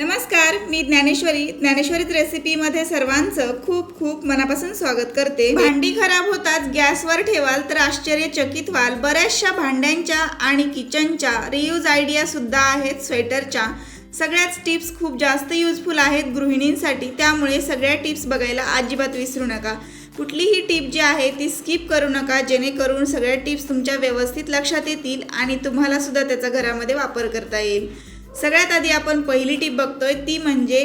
नमस्कार मी ज्ञानेश्वरी. ज्ञानेश्वरीत रेसिपीमध्ये सर्वांचं खूप खूप मनापासून स्वागत करते. भांडी खराब होताच गॅसवर ठेवाल तर आश्चर्यचकित व्हाल. बऱ्याचशा भांड्यांच्या आणि किचनच्या रियूज आयडिया सुद्धा आहेत स्वेटरच्या सगळ्याच टिप्स खूप जास्त युजफुल आहेत गृहिणींसाठी. त्यामुळे सगळ्या टिप्स बघायला अजिबात विसरू नका. कुठलीही टिप जी आहे ती स्किप करू नका. जेणेकरून सगळ्या टिप्स तुमच्या व्यवस्थित लक्षात येतील आणि तुम्हाला सुद्धा त्याचा घरामध्ये वापर करता येईल. सगळ्यात आधी आपण पहिली टीप बघतोय ती म्हणजे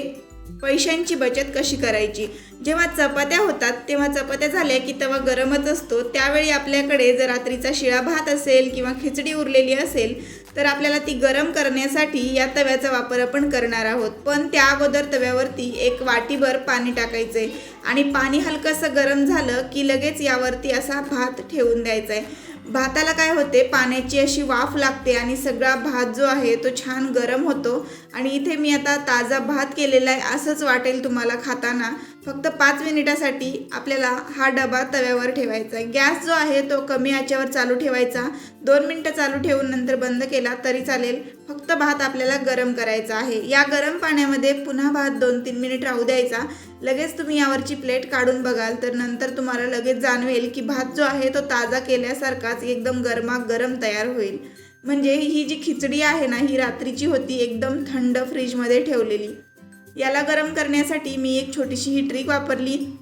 पैशांची बचत कशी करायची? जेव्हा चपात्या होतात तेव्हा चपात्या झाल्या की तवा गरमच असतो. त्यावेळी आपल्याकडे जर रात्रीचा शिळा भात असेल किंवा खिचडी उरलेली असेल तर आपल्याला ती गरम करण्यासाठी या तव्याचा वापर आपण करणार आहोत. पण त्या अगोदर तव्यावरती एक वाटीभर पाणी टाकायचं आहे आणि पाणी हलकंसं गरम झालं की लगेच यावरती असा भात ठेवून द्यायचा आहे भाताला काय होते? पाण्याची अशी वाफ लागते आणि सगळा भात जो आहे तो छान गरम होतो. आणि इथे मी आता ताजा भात केलेला आहे असंच वाटेल तुम्हाला खाताना. फक्त पाच मिनिटासाठी आपल्याला हा डबा तव्यावर ठेवायचा आहे. गॅस जो आहे तो कमी आचेवर चालू ठेवायचा. दोन मिनटं चालू ठेवून नंतर बंद केला तरी चालेल. फक्त भात आपल्याला गरम करायचा आहे. या गरम पाण्यामध्ये पुन्हा भात दोन तीन मिनिट राहू द्यायचा. लगेच तुम्ही यावरची प्लेट काढून बघाल. तर नंतर तुम्हाला लगेच जाणवेल की भात जो आहे तो ताजा केल्यासारखाच एकदम गरमागरम तयार होईल. म्हणजे ही जी खिचडी आहे ना ही रात्रीची होती एकदम थंड फ्रीजमध्ये ठेवलेली. याला गरम करण्यासाठी मी एक छोटीशी ही ट्रिक वापरली.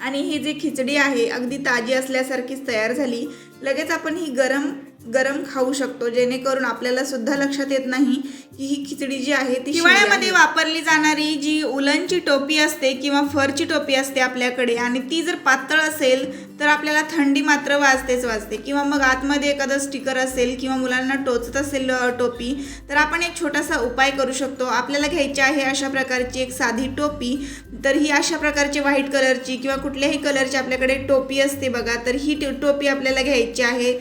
आणि ही जी खिचडी आहे अगदी ताजी असल्यासारखीच तयार झाली. लगेच आपण ही गरम गरम खाऊ शकतो जेणेकरून आपल्याला सुद्धा लक्षात येत नाही की ही खिचडी जी आहे ती हिवाळ्यामध्ये वापरली जाणारी जी उलनची टोपी असते किंवा फरची टोपी असते आपल्याकडे आणि ती जर पातळ असेल तर आपल्याला थंडी मात्र वाजतेच वाजते. किंवा मग आतमध्ये एखादं स्टिकर असेल किंवा मुलांना टोचत असेल टोपी तर आपण एक छोटासा उपाय करू शकतो. आपल्याला घ्यायची आहे अशा प्रकारची एक साधी टोपी. तर ही अशा प्रकारची व्हाईट कलरची किंवा कुठल्याही कलरची आपल्याकडे टोपी असते बघा तर ही टी- टोपी आपल्याला घ्यायची आहे.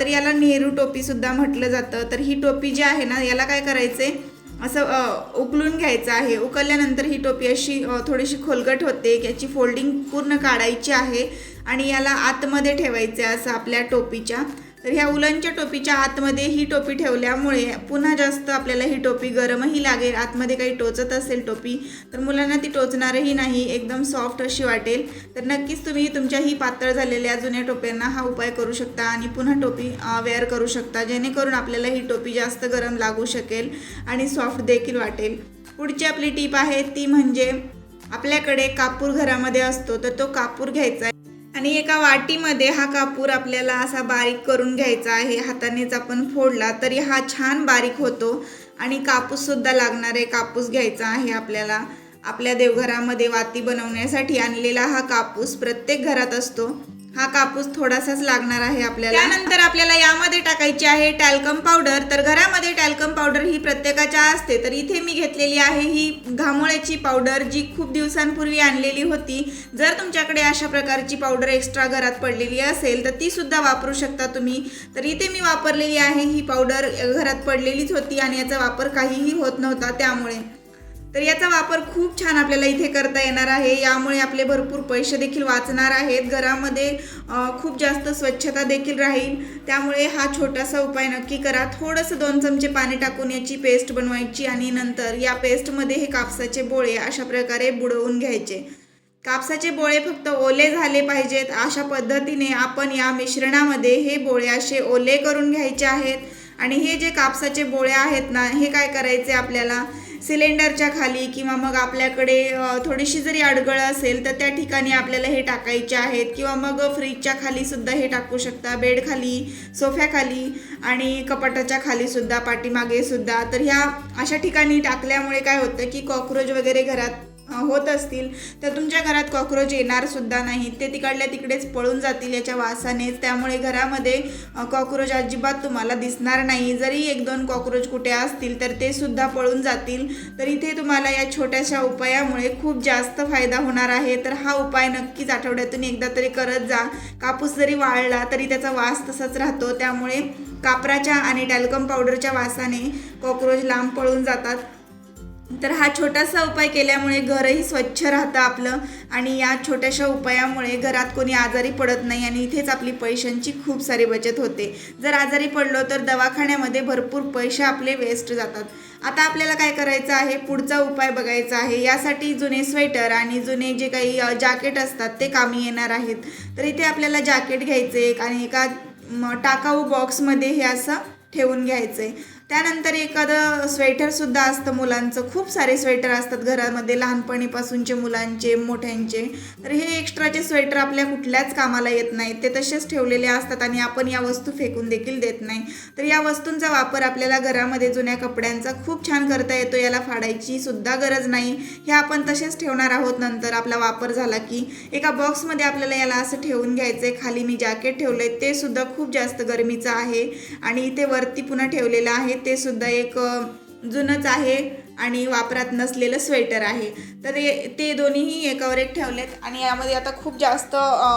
तर याला नेहरू टोपी सुद्धा म्हटलं जातं. तर ही टोपी जी आहे ना याला काय करायचे. असं उकलून घ्यायचं आहे. उकलल्यानंतर ही टोपी अशी थोडीशी खोलगट होते. याची फोल्डिंग पूर्ण काढायची आहे. आणि याला आतमध्ये ठेवायचं आहे असं आपल्या टोपीच्या. तर ह्या उलनच्या टोपीच्या आतमध्ये ही टोपी ठेवल्यामुळे पुन्हा जास्त आपल्याला ही टोपी गरमही लागेल आतमध्ये काही टोचत असेल टोपी तर मुलांना ती टोचणारही नाही एकदम सॉफ्ट अशी वाटेल. तर नक्कीच तुम्ही तुमच्या ही पातळ झालेल्या जुन्या टोप्यांना हा उपाय करू शकता आणि पुन्हा टोपी वेअर करू शकता जेणेकरून आपल्याला ही टोपी जास्त गरम लागू शकेल आणि सॉफ्ट देखील वाटेल. पुढची आपली टीप आहे ती म्हणजे आपल्याकडे कापूर घरामध्ये असतो तर तो कापूर घ्यायचा आहे. आणि एका वाटीमध्ये हा कापूर आपल्याला असा बारीक करून घ्यायचा आहे. हातानेच आपण फोडला तरी हा छान बारीक होतो आणि कापूससुद्धा लागणार आहे कापूस घ्यायचा आहे आपल्याला. आपल्या देवघरामध्ये वाती बनवण्यासाठी आणलेला हा कापूस प्रत्येक घरात असतो. हा कापूस थोडासाच लागणार आहे आपल्याला. त्यानंतर आपल्याला यामध्ये टाकायची आहे टॅल्कम पावडर तर घरामध्ये टॅल्कम पावडर ही प्रत्येकाच्या असते. तर इथे मी घेतलेली आहे ही घामोळ्याची पावडर जी खूप दिवसांपूर्वी आणलेली होती. जर तुमच्याकडे अशा प्रकारची पावडर एक्स्ट्रा घरात पडलेली असेल तर ती सुद्धा वापरू शकता तुम्ही. तर इथे मी वापरलेली आहे ही पावडर घरात पडलेलीच होती आणि याचा वापर काहीही होत नव्हता त्यामुळे. तर याचा वापर खूप छान आपल्याला इथे करता येणार आहे. यामुळे आपले भरपूर पैसे देखील वाचणार आहेत. घरामध्ये खूप जास्त स्वच्छता देखील राहील. त्यामुळे हा छोटासा उपाय नक्की करा. थोडंसं दोन चमचे पाणी टाकून याची पेस्ट बनवायची आणि नंतर या पेस्टमध्ये हे कापसाचे बोळे अशा प्रकारे बुडवून घ्यायचे. कापसाचे बोळे फक्त ओले झाले पाहिजेत. अशा पद्धतीने आपण या मिश्रणामध्ये हे बोळे असे ओले करून घ्यायचे आहेत. आणि हे जे कापसाचे बोळे आहेत ना हे काय करायचे आपल्याला? सिलेंडरच्या खाली किंवा मग आपल्याकडे थोडीशी जरी अडगळ असेल तर त्या ठिकाणी आपल्याला हे टाकायचे आहेत. किंवा मग फ्रीजच्या खाली सुद्धा हे टाकू शकता. बेडखाली सोफ्याखाली आणि कपाटाच्या खाली सुद्धा पाठीमागे सुद्धा. तर ह्या अशा ठिकाणी टाकल्यामुळे काय होतं की कॉक्रोच वगैरे घरात होत असतील तर तुमच्या घरात कॉक्रोच येणारसुद्धा नाहीत ते तिकडल्या तिकडेच पळून जातील याच्या वासानेच त्यामुळे घरामध्ये कॉक्रोच अजिबात तुम्हाला दिसणार नाही. जरी एक दोन कॉक्रोच कुठे असतील तर ते सुद्धा पळून जातील. तर इथे तुम्हाला या छोट्याशा उपायामुळे खूप जास्त फायदा होणार आहे. तर हा उपाय नक्कीच आठवड्यातून एकदा तरी करत जा. कापूस जरी वाळला तरी त्याचा वास तसाच राहतो. त्यामुळे कापराच्या आणि टॅल्कम पावडरच्या वासाने कॉक्रोच लांब पळून जातात. तर हा छोटासा उपाय केल्यामुळे घरही स्वच्छ राहतं आपलं आणि या छोट्याशा उपायामुळे घरात कोणी आजारी पडत नाही आणि इथेच आपली पैशांची खूप सारी बचत होते. जर आजारी पडलो तर दवाखान्यामध्ये भरपूर पैसे आपले वेस्ट जातात. आता आपल्याला काय करायचं आहे? पुढचा उपाय बघायचा आहे. यासाठी जुने स्वेटर आणि जुने जे काही जॅकेट असतात ते कामी येणार आहेत. तर इथे आपल्याला जॅकेट घ्यायचं एक आणि एका टाकाऊ बॉक्समध्ये हे असं ठेवून घ्यायचं. आहे त्यानंतर एखादं स्वेटरसुद्धा असतं मुलांचं. खूप सारे स्वेटर असतात घरामध्ये लहानपणीपासूनचे मुलांचे मोठ्यांचे. तर हे एक्स्ट्राचे स्वेटर आपल्या कुठल्याच कामाला येत नाहीत. ते तसेच ठेवलेले असतात आणि आपण या वस्तू फेकून देखील देत नाही. तर या वस्तूंचा वापर आपल्याला घरामध्ये जुन्या कपड्यांचा खूप छान करता येतो. याला फाडायची सुद्धा गरज नाही. हे आपण तसेच ठेवणार आहोत नंतर. आपला वापर झाला की एका बॉक्समध्ये आपल्याला याला असं ठेवून घ्यायचं आहे खाली मी जॅकेट ठेवलं आहे ते सुद्धा खूप जास्त गरमीचं आहे. आणि इथे वरती पुन्हा ठेवलेलं आहे. ते सुद्धा एक जुनंच आहे आणि वापरात नसलेलं स्वेटर आहे. तर ते दोन्हीही एकावर एक ठेवलेत आणि यामध्ये आता खूप जास्त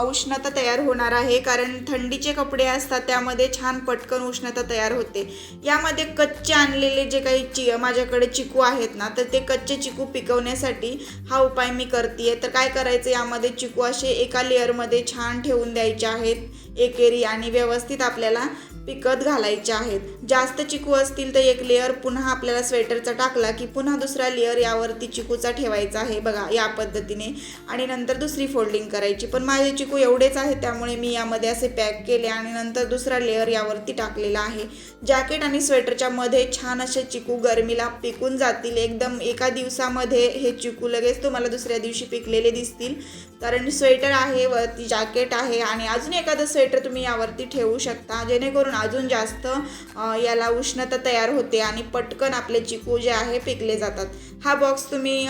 उष्णता तयार होणार आहे. कारण थंडीचे कपडे असतात त्यामध्ये छान पटकन उष्णता तयार होते. यामध्ये कच्चे आणलेले जे काही चि माझ्याकडे चिकू आहेत ना तर ते कच्चे चिकू पिकवण्यासाठी हा उपाय मी करते तर काय करायचं यामध्ये चिकू असे एका लेअरमध्ये छान ठेवून द्यायचे आहेत. एकेरी आणि व्यवस्थित आपल्याला पिकत घालायचे आहेत. जास्त चिकू असतील तर एक लेअर पुन्हा आपल्याला स्वेटरचा टाकला की पुन्हा दुसरा लेअर यावरती चिकूचा ठेवायचा आहे बघा या पद्धतीने. आणि नंतर दुसरी फोल्डिंग करायची. पण माझे चिकू एवढेच आहेत त्यामुळे मी यामध्ये असे पॅक केले आणि नंतर दुसरा लेअर यावरती टाकलेला आहे. जॅकेट आणि स्वेटरच्या मध्ये छान असे चिकू गरमीला पिकून जातील. एकदम एका दिवसामध्ये हे चिकू लगेच तुम्हाला दुसऱ्या दिवशी पिकलेले दिसतील. कारण स्वेटर आहे वरती जॅकेट आहे आणि अजून एखादं स्वेटर तुम्ही यावरती ठेवू शकता. जेणेकरून अजून जास्त याला उष्णता तयार होते आणि पटकन आपले चिकू जे आहे पिकले जातात. हा बॉक्स तुम्ही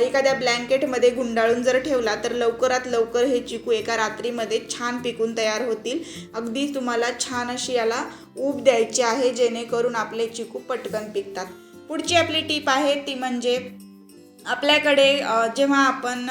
एखाद्या ब्लँकेटमध्ये गुंडाळून जर ठेवला तर लवकरात लवकर हे चिकू एका रात्रीमध्ये छान पिकून तयार होतील. अगदी तुम्हाला छान अशी याला ऊब द्यायची आहे जेणेकरून आपले चिकू पटकन पिकतात. पुढची आपली टीप आहे ती म्हणजे आपल्याकडे जेव्हा आपण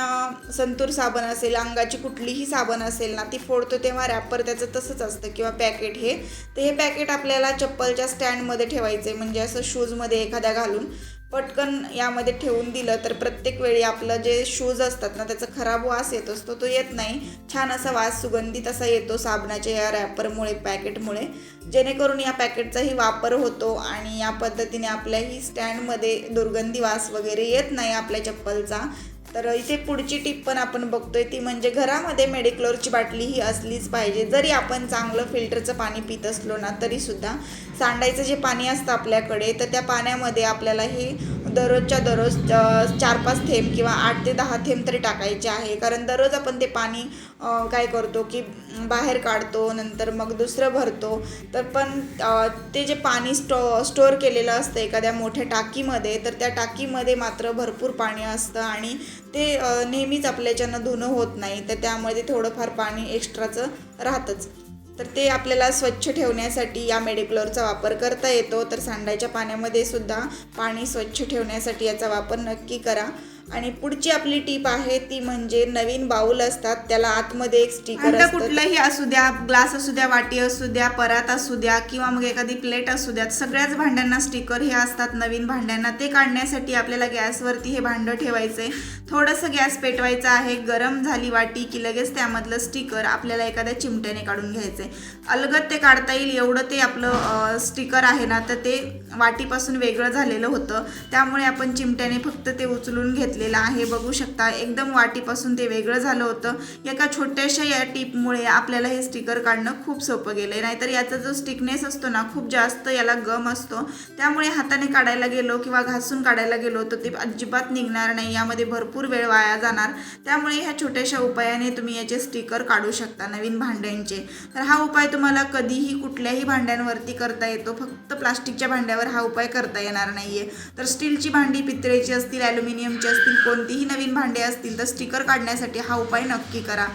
संतूर साबण असेल अंगाची कुठलीही साबण असेल ना ती फोडतो तेव्हा रॅपर त्याचं तसंच असतं किंवा पॅकेट हे. तर हे पॅकेट आपल्याला चप्पलच्या स्टँडमध्ये ठेवायचं आहे म्हणजे असं शूजमध्ये एखाद्या घालून पटकन यामध्ये ठेवून दिलं तर प्रत्येक वेळी आपलं जे शूज असतात ना त्याचा खराब वास येत असतो तो येत नाही. छान असा वास सुगंधित असा येतो साबणाच्या या रॅपरमुळे पॅकेटमुळे जेणेकरून या पॅकेटचाही वापर होतो आणि या पद्धतीने आपल्याही स्टँडमध्ये दुर्गंधी वास वगैरे येत नाही आपल्या चप्पलचा. तर इथे पुढची टीप पण आपण बघतोय ती म्हणजे घरामध्ये मेडिक्लोरची बाटली ही असलीच पाहिजे. जरी आपण चांगलं फिल्टरचं पाणी पित असलो ना तरीसुद्धा सांडायचं जे पाणी असतं आपल्याकडे तर त्या पाण्यामध्ये आपल्याला हे दररोजच्या दररोज चार पाच थेंब किंवा आठ ते दहा थेंब तरी टाकायचे आहे. कारण दररोज आपण ते पाणी काय करतो की बाहेर काढतो नंतर मग दुसरं भरतो. तर पण ते जे पाणी स्टो स्टोअर केलेलं असतं एखाद्या मोठ्या टाकीमध्ये तर त्या टाकीमध्ये मात्र भरपूर पाणी असतं आणि ते नेहमीच आपल्याच्यानं धुणं होत नाही. तर त्यामध्ये थोडंफार पाणी एक्स्ट्राचं राहतंच. तर ते आपल्याला स्वच्छ ठेवण्यासाठी या मेडिक्लोरचा वापर करता येतो. तर सांडाच्या पाण्यामध्ये सुद्धा पाणी स्वच्छ ठेवण्यासाठी याचा वापर नक्की करा. आणि पुढची आपली टीप आहे ती म्हणजे नवीन बाऊल असतात त्याला आतमध्ये एक स्टिकर कुठलंही असू द्या ग्लास असू द्या वाटी असू द्या परात असू द्या किंवा मग एखादी प्लेट असू द्या सगळ्याच भांड्यांना स्टिकर हे असतात नवीन भांड्यांना. ते काढण्यासाठी आपल्याला गॅसवरती हे भांडं ठेवायचंय थोडंसं गॅस पेटवायचं आहे गरम झाली वाटी की लगेच त्यामधलं स्टिकर आपल्याला एखाद्या चिमट्याने काढून घ्यायचंय अलगत ते काढता येईल एवढं ते आपलं स्टिकर आहे ना तर ते वाटीपासून वेगळं झालेलं होतं. त्यामुळे आपण चिमट्याने फक्त ते उचलून घेतलेला आहे. बघू शकता एकदम वाटीपासून ते वेगळं झालं होतं. एका छोट्याशा या टिपमुळे आपल्याला हे स्टिकर काढणं खूप सोपं गेलं आहे नाहीतर याचा जो स्टिकनेस असतो ना खूप जास्त याला गम असतो. त्यामुळे हाताने काढायला गेलो किंवा घासून काढायला गेलो तर ते अजिबात निघणार नाही. यामध्ये भरपूर वेळ वाया जाणार. त्यामुळे ह्या छोट्याशा उपायाने तुम्ही याचे स्टिकर काढू शकता नवीन भांड्यांचे. तर हा उपाय तुम्हाला कधीही कुठल्याही भांड्यांवरती करता येतो. फक्त प्लास्टिकच्या भांड्यावर हा उपाय करता येणार नाहीये. तर स्टीलची भांडी पितळेची असतील ॲल्युमिनियमची असतील कोणतीही नवीन भांडे असतील तर स्टिकर काढण्यासाठी हा उपाय नक्की करा.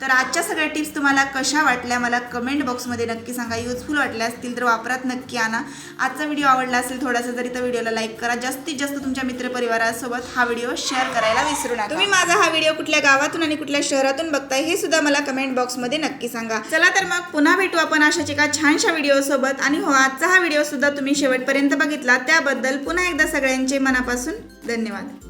तर आजच्या सगळ्या टिप्स तुम्हाला कशा वाटल्या मला कमेंट बॉक्समध्ये नक्की सांगा. युजफुल वाटल्या असतील तर वापरात नक्की आणा. आजचा व्हिडिओ आवडला असेल थोडासा जरी तर व्हिडिओला लाईक करा. जास्तीत जास्त तुमच्या मित्रपरिवारासोबत हा व्हिडिओ शेअर करायला विसरू नका. तुम्ही माझा हा व्हिडिओ कुठल्या गावातून आणि कुठल्या शहरातून बघताय हे सुद्धा मला कमेंट बॉक्समध्ये नक्की सांगा. चला तर मग पुन्हा भेटू आपण अशाच एका छानशा व्हिडिओसोबत आणि हो आजचा हा व्हिडिओ सुद्धा तुम्ही शेवटपर्यंत बघितला. त्याबद्दल पुन्हा एकदा सगळ्यांचे मनापासून धन्यवाद.